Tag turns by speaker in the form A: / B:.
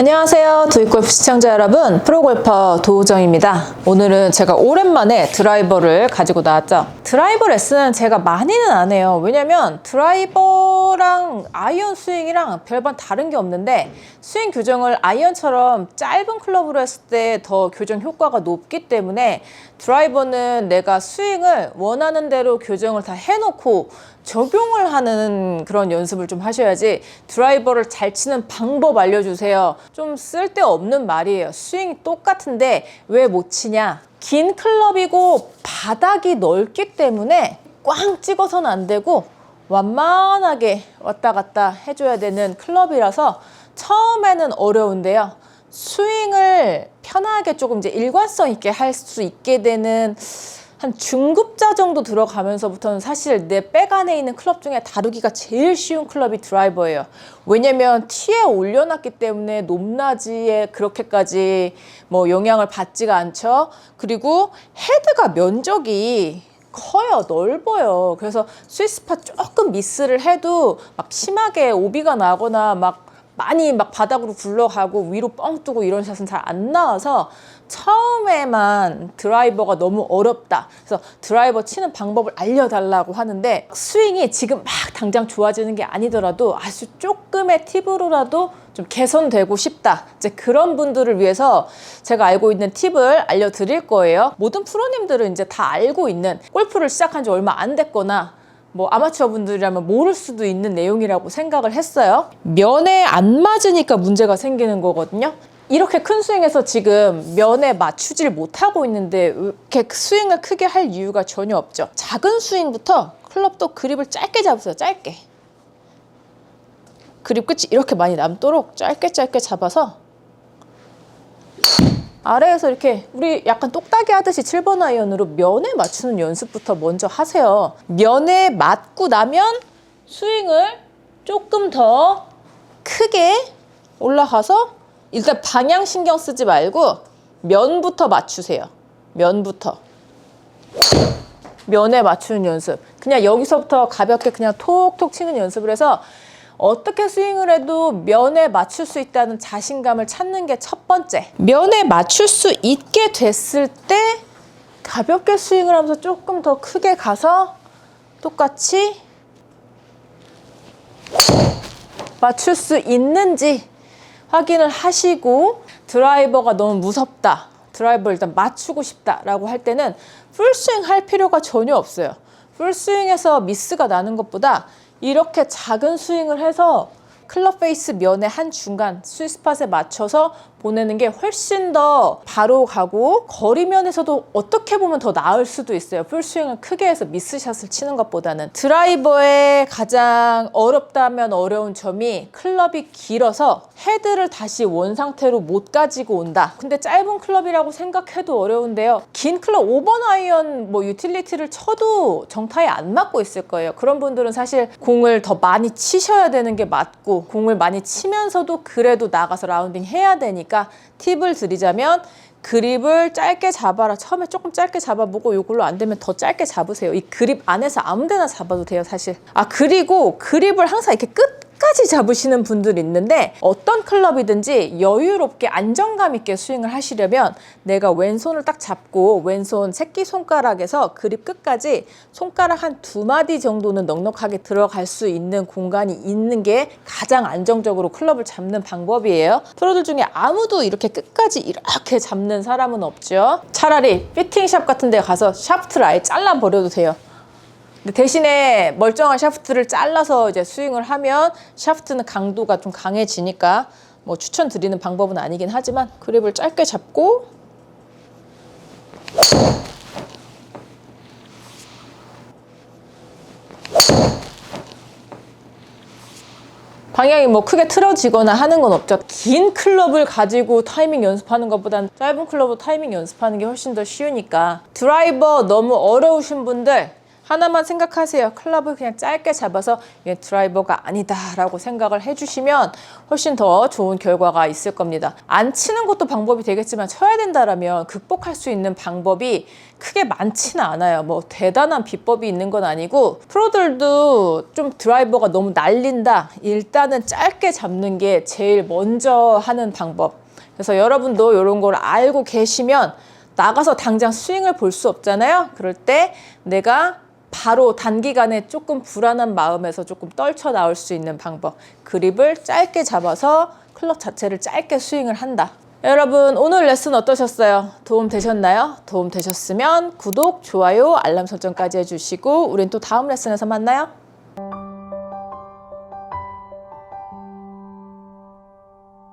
A: 안녕하세요. 도입골프 시청자 여러분. 프로골퍼 도우정입니다. 오늘은 제가 오랜만에 드라이버를 가지고 나왔죠. 드라이버 레슨은 제가 많이는 안 해요. 왜냐면 드라이버랑 아이언 스윙이랑 별반 다른 게 없는데 스윙 교정을 아이언처럼 짧은 클럽으로 했을 때 더 교정 효과가 높기 때문에 드라이버는 내가 스윙을 원하는 대로 교정을 다 해놓고 적용을 하는 그런 연습을 좀 하셔야지 드라이버를 잘 치는 방법 알려주세요. 좀 쓸데없는 말이에요. 스윙이 똑같은데 왜 못 치냐? 긴 클럽이고 바닥이 넓기 때문에 꽝 찍어서는 안 되고 완만하게 왔다 갔다 해줘야 되는 클럽이라서 처음에는 어려운데요. 스윙을 편하게 조금 이제 일관성 있게 할 수 있게 되는 한 중급자 정도 들어가면서부터는 사실 내 백 안에 있는 클럽 중에 다루기가 제일 쉬운 클럽이 드라이버예요. 왜냐면 티에 올려놨기 때문에 높낮이에 그렇게까지 뭐 영향을 받지가 않죠. 그리고 헤드가 면적이 커요, 넓어요. 그래서 스위스파 조금 미스를 해도 막 심하게 오비가 나거나 막 많이 막 바닥으로 굴러가고 위로 뻥 뜨고 이런 샷은 잘 안 나와서 처음에만 드라이버가 너무 어렵다. 그래서 드라이버 치는 방법을 알려달라고 하는데 스윙이 지금 막 당장 좋아지는 게 아니더라도 아주 조금의 팁으로라도 좀 개선되고 싶다. 이제 그런 분들을 위해서 제가 알고 있는 팁을 알려드릴 거예요. 모든 프로님들은 이제 다 알고 있는 골프를 시작한 지 얼마 안 됐거나 뭐 아마추어 분들이라면 모를 수도 있는 내용이라고 생각을 했어요. 면에 안 맞으니까 문제가 생기는 거거든요. 이렇게 큰 스윙에서 지금 면에 맞추질 못하고 있는데 이렇게 스윙을 크게 할 이유가 전혀 없죠. 작은 스윙부터 클럽도 그립을 짧게 잡으세요. 짧게. 그립 끝이 이렇게 많이 남도록 짧게 짧게 잡아서 아래에서 이렇게 우리 약간 똑딱이 하듯이 7번 아이언으로 면에 맞추는 연습부터 먼저 하세요. 면에 맞고 나면 스윙을 조금 더 크게 올라가서 일단 방향 신경 쓰지 말고 면부터 맞추세요. 면부터. 면에 맞추는 연습. 그냥 여기서부터 가볍게 그냥 톡톡 치는 연습을 해서 어떻게 스윙을 해도 면에 맞출 수 있다는 자신감을 찾는 게 첫 번째. 면에 맞출 수 있게 됐을 때 가볍게 스윙을 하면서 조금 더 크게 가서 똑같이 맞출 수 있는지 확인을 하시고 드라이버가 너무 무섭다. 드라이버 일단 맞추고 싶다라고 할 때는 풀스윙 할 필요가 전혀 없어요. 풀스윙에서 미스가 나는 것보다 이렇게 작은 스윙을 해서 클럽 페이스 면의 한 중간 스위스팟에 맞춰서 보내는 게 훨씬 더 바로 가고 거리 면에서도 어떻게 보면 더 나을 수도 있어요. 풀스윙을 크게 해서 미스샷을 치는 것보다는 드라이버의 가장 어렵다면 어려운 점이 클럽이 길어서 헤드를 다시 원 상태로 못 가지고 온다. 근데 짧은 클럽이라고 생각해도 어려운데요. 긴 클럽 5번 아이언 뭐 유틸리티를 쳐도 정타에 안 맞고 있을 거예요. 그런 분들은 사실 공을 더 많이 치셔야 되는 게 맞고 공을 많이 치면서도 그래도 나가서 라운딩 해야 되니까 팁을 드리자면 그립을 짧게 잡아라. 처음에 조금 짧게 잡아보고 이걸로 안 되면 더 짧게 잡으세요. 이 그립 안에서 아무 데나 잡아도 돼요, 사실. 아, 그리고 그립을 항상 이렇게 끝 까지 잡으시는 분들이 있는데 어떤 클럽이든지 여유롭게 안정감 있게 스윙을 하시려면 내가 왼손을 딱 잡고 왼손 새끼손가락에서 그립 끝까지 손가락 한 두 마디 정도는 넉넉하게 들어갈 수 있는 공간이 있는 게 가장 안정적으로 클럽을 잡는 방법이에요. 프로들 중에 아무도 이렇게 끝까지 이렇게 잡는 사람은 없죠. 차라리 피팅샵 같은 데 가서 샤프트를 아예 잘라버려도 돼요. 근데 대신에 멀쩡한 샤프트를 잘라서 이제 스윙을 하면 샤프트는 강도가 좀 강해지니까 뭐 추천드리는 방법은 아니긴 하지만 그립을 짧게 잡고 방향이 뭐 크게 틀어지거나 하는 건 없죠. 긴 클럽을 가지고 타이밍 연습하는 것보단 짧은 클럽으로 타이밍 연습하는 게 훨씬 더 쉬우니까 드라이버 너무 어려우신 분들 하나만 생각하세요. 클럽을 그냥 짧게 잡아서 얘 드라이버가 아니다라고 생각을 해주시면 훨씬 더 좋은 결과가 있을 겁니다. 안 치는 것도 방법이 되겠지만 쳐야 된다라면 극복할 수 있는 방법이 크게 많지는 않아요. 뭐 대단한 비법이 있는 건 아니고 프로들도 좀 드라이버가 너무 날린다. 일단은 짧게 잡는 게 제일 먼저 하는 방법. 그래서 여러분도 이런 걸 알고 계시면 나가서 당장 스윙을 볼 수 없잖아요. 그럴 때 내가 바로 단기간에 조금 불안한 마음에서 조금 떨쳐 나올 수 있는 방법. 그립을 짧게 잡아서 클럽 자체를 짧게 스윙을 한다. 여러분 오늘 레슨 어떠셨어요? 도움 되셨나요? 도움 되셨으면 구독, 좋아요, 알람 설정까지 해주시고 우린 또 다음 레슨에서 만나요.